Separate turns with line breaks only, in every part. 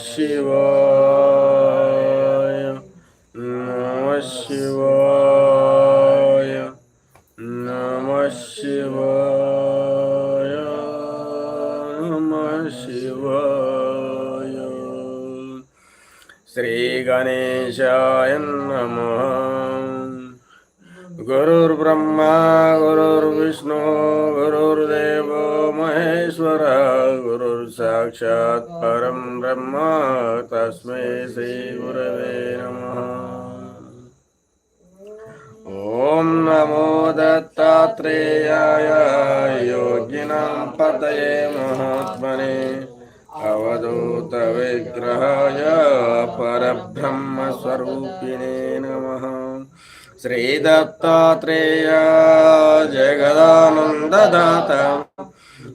शिवाय नमः शिवाय। नमः शिवाय। नमः शिवाय। श्रीगणेशाय नमः। गुरुर्ब्रह्मा गुरुर्विष्णु गुरुर्देवो महेश्वर సాక్షాత్ పరం బ్రహ్మ తస్మై శ్రీ గురవే నమ ఓం నమో దత్తాత్రేయాయ యోగినాం పతయే మహాత్మనే అవధూత విగ్రహాయ పరబ్రహ్మ స్వరూపిణే నమః శ్రీ దత్తాత్రేయ జగదానందదాత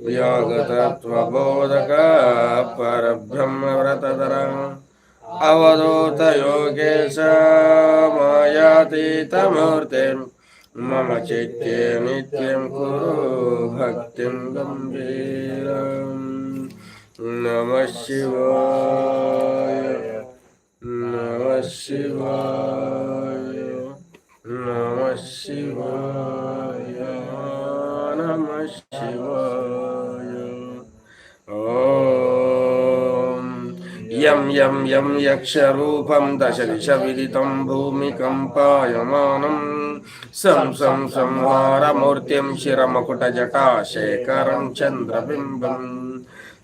योगतत्त्वबोधक परब्रह्मव्रततर अवधूतयोगेश मायातीतमूर्तिं मम चित्ते नित्यं कुरु भक्तिं गम्भीरम्। नमः शिवाय। नमः शिवाय। नमः शिवाय। యం యం యం యక్షరూపం దశ విదితం భూమికంపాయమానం సం సం సంహారమూర్తిం శిరమకుటజటాశేఖరం చంద్రబింబం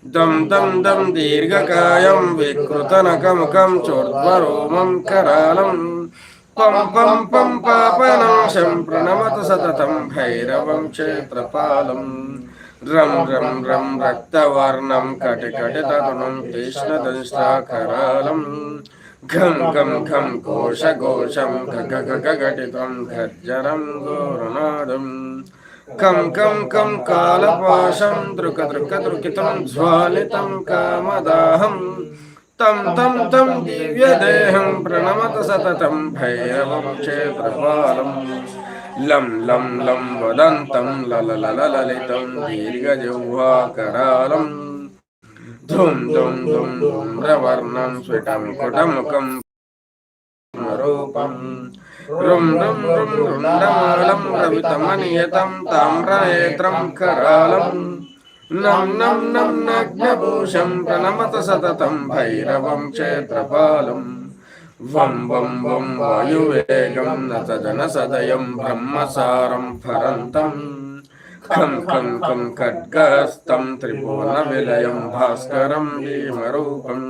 దం దం దం దీర్ఘకాయం వికృతనకముఖం చోర్ధ్వరోమం కరాళం పం పం పం పాపనాశం ప్రణమత సతతం భైరవం క్షేత్రపాలం రం రం రం రక్తవర్ణం కటికటితరుణం కృష్ణదంష్టాకరాళం ఘం ఘం ఘం ఘోష ఘోషం గగ గగ ఘటితం గర్జరం ఘోరనాదం. కం కం కం కాలపాశం దృక దృక దృకితం జ్వాలితం కామదాహం. తం తం తం దివ్యదేహం ప్రణమత సతతం భైరవం క్షేత్రపాలం. లం లం లం వదంతం లలలలలితం దీర్ఘజౌహాకరాలం ధుం ధుం ధుం ధూమ్రవర్ణం స్ఫుటం కుటముఖం రూపం. రుం రుం రుం రుండమాలం రవితమనియతం తామ్రనేత్రం కరాలం. నం నం నం నగ్నభూషం ప్రణమత సతతం భైరవం క్షేత్రపాలం. వం వం వం వాయువేగం నత జన సదయం బ్రహ్మసారం ఫరంతం. ఖం ఖం ఖం ఖడ్గస్తం త్రిభువన విలయం భాస్కరం భీమరూపం.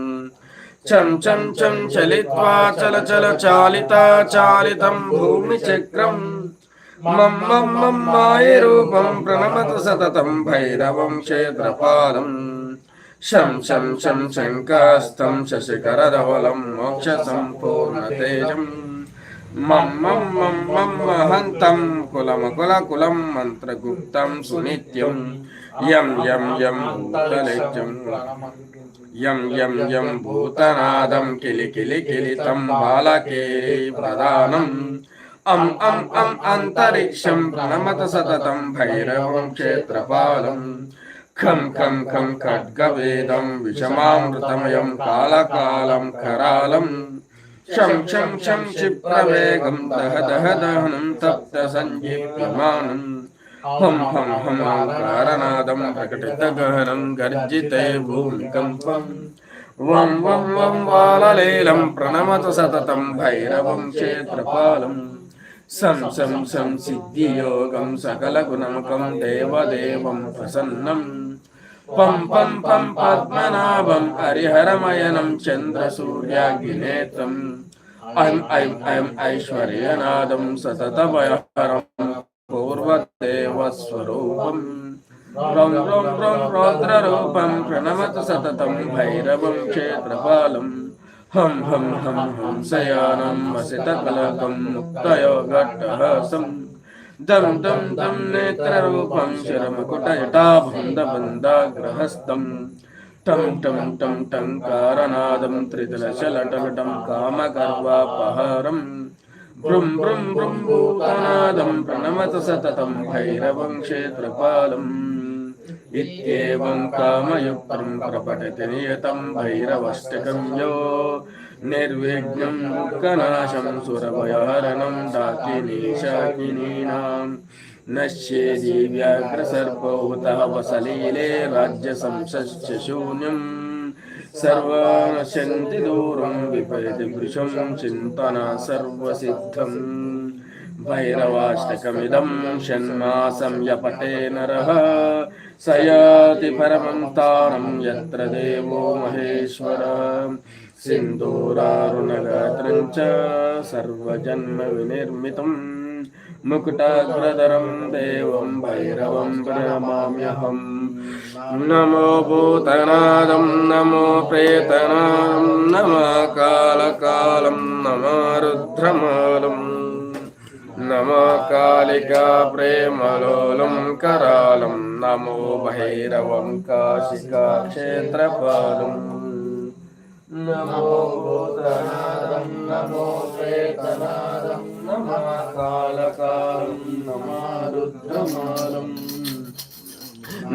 చం చం చం చలిత్వా చల చల చాలిత చాలితం భూమి చక్రం. మం మం మం మాయ రూపం ప్రణమత సతతం భైరవం క్షేత్రపాదం. శం శం శం శంకాస్తం శశికరధవలం మోక్ష సంపూర్ణ తేజం మం మం మం మం మహంతం కులమకుల కులం మంత్రగుప్తం సునిత్యం. యం యం యం భూతనిత్యం యం యం యం భూతనాదం కిలి కిలి కిలితం బాలకేలి ప్రధానం. అం అం అం అంతరిక్షం ప్రణమత సతతం భైరవం క్షేత్రపాలం. ఖం ఖం ఖం ఖడ్గవేదం విషమామృతమయం కాలకాలం కరాలం శం శం శం క్షిప్రవేగం దహ దహ దహనం తప్త సంజీవ్యమానం హం హం హం ఓంకారనాదం ప్రకటిత గహనం గర్జితే భూమికంపం వం వం వం వాలలీలం ప్రణమత సతతం భైరవం క్షేత్రపాలం. సం సం సం సిద్ధియోగం సకల గుణముఖం దేవదేవం ప్రసన్నం. పం పం పం పద్మనాభం హరిహరమయనం చంద్ర సూర్యాగ్నేత్రం ఐం ఐం ఐం ఐశ్వర్యనాదం సతతభయహరం పూర్వదేవస్వరూపం. రం రం రం రౌద్రరూపం ప్రణమత సతతం భైరవం క్షేత్రపాలం. హం హం హం హంసయానం వసితకలకం ముక్తయోగట్టహాసం. దం దం దం నేత్రరూపం శరమకుటయటాబంధబంధాగ్రహస్థం టం టం టం టంకారనాదం త్రిదలశలటలటం కామగర్వాపహారం భృం భృం భృం భూతనాదం ప్రణమత సతతం భైరవం క్షేత్రపాలం इत्येवं कामयुक्तं प्रपठति नियतं भैरवष्टकं यो निर्विघ्नं कनाशं सुरभयहरणं डाकिनीशाकिनीनां नश्येदि व्याघ्रसर्पौतः वसलीले राज्यसंशश्च शून्यम् सर्वानश्यन्ति दूरं विपयति वृषं चिन्तना सर्वसिद्धम् भैरवाष्टकमिदं षण्मासं यपटे नरः स याति परमं तारं यत्र देवो महेश्वर सिन्दूरारुणगात्रं च सर्वजन्मविनिर्मितम् मुकुटाग्रधरं देवं भैरवं प्रणमाम्यहम् नमो भूतनादं नमो प्रेतनादं नमः कालकालं नमः रुद्रमालम् नमो कालिका प्रेमलोलं करालं नमो भैरवं काशिका क्षेत्रपालम् नमो भूतनादं नमो प्रेतनादं नमः कालकालं नमः रुद्रमालम्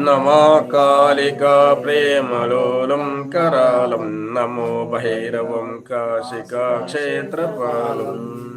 नमो कालिका प्रेमलोलं करालं नमो भैरवं काशिका क्षेत्रपालम्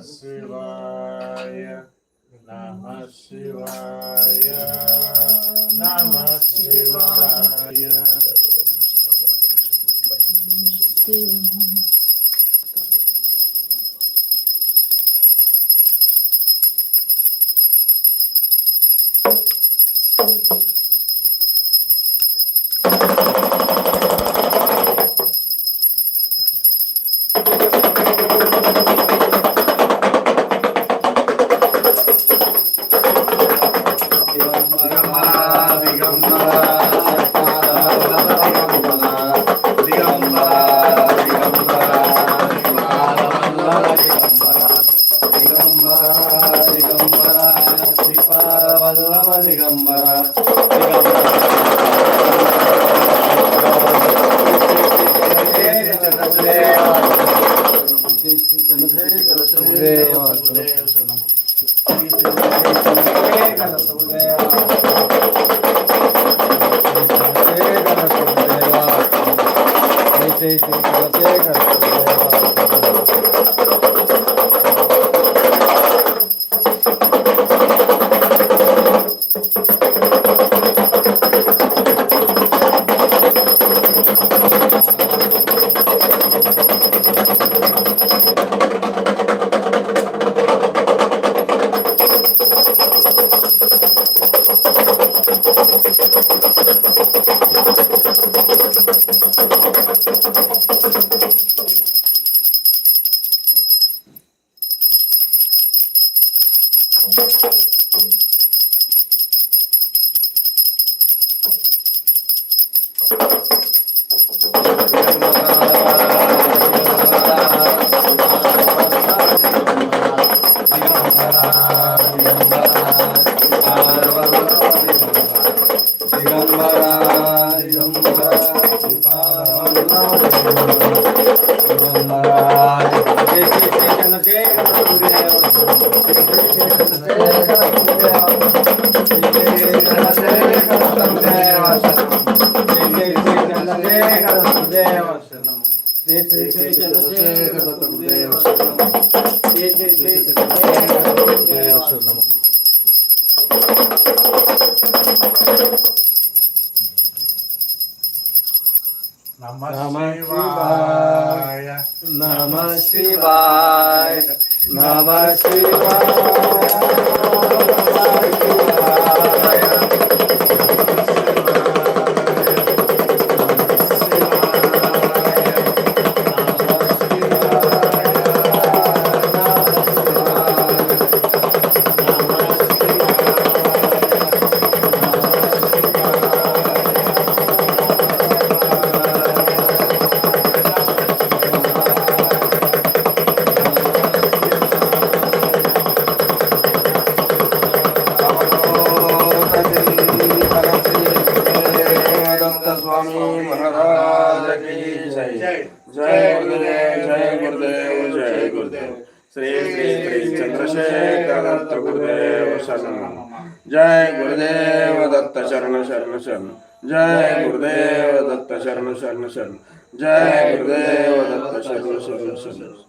Шивая, Нама Шивая, Thank you. జయ గణపతి దేవా జయ శ్రీ గణపతి Thank you. जय गुरुदेव दत्त शरण शरण शरण। जय गुरुदेव दत्त शरण शरण शरण। जय गुरुदेव दत्त शरण शरण शरण।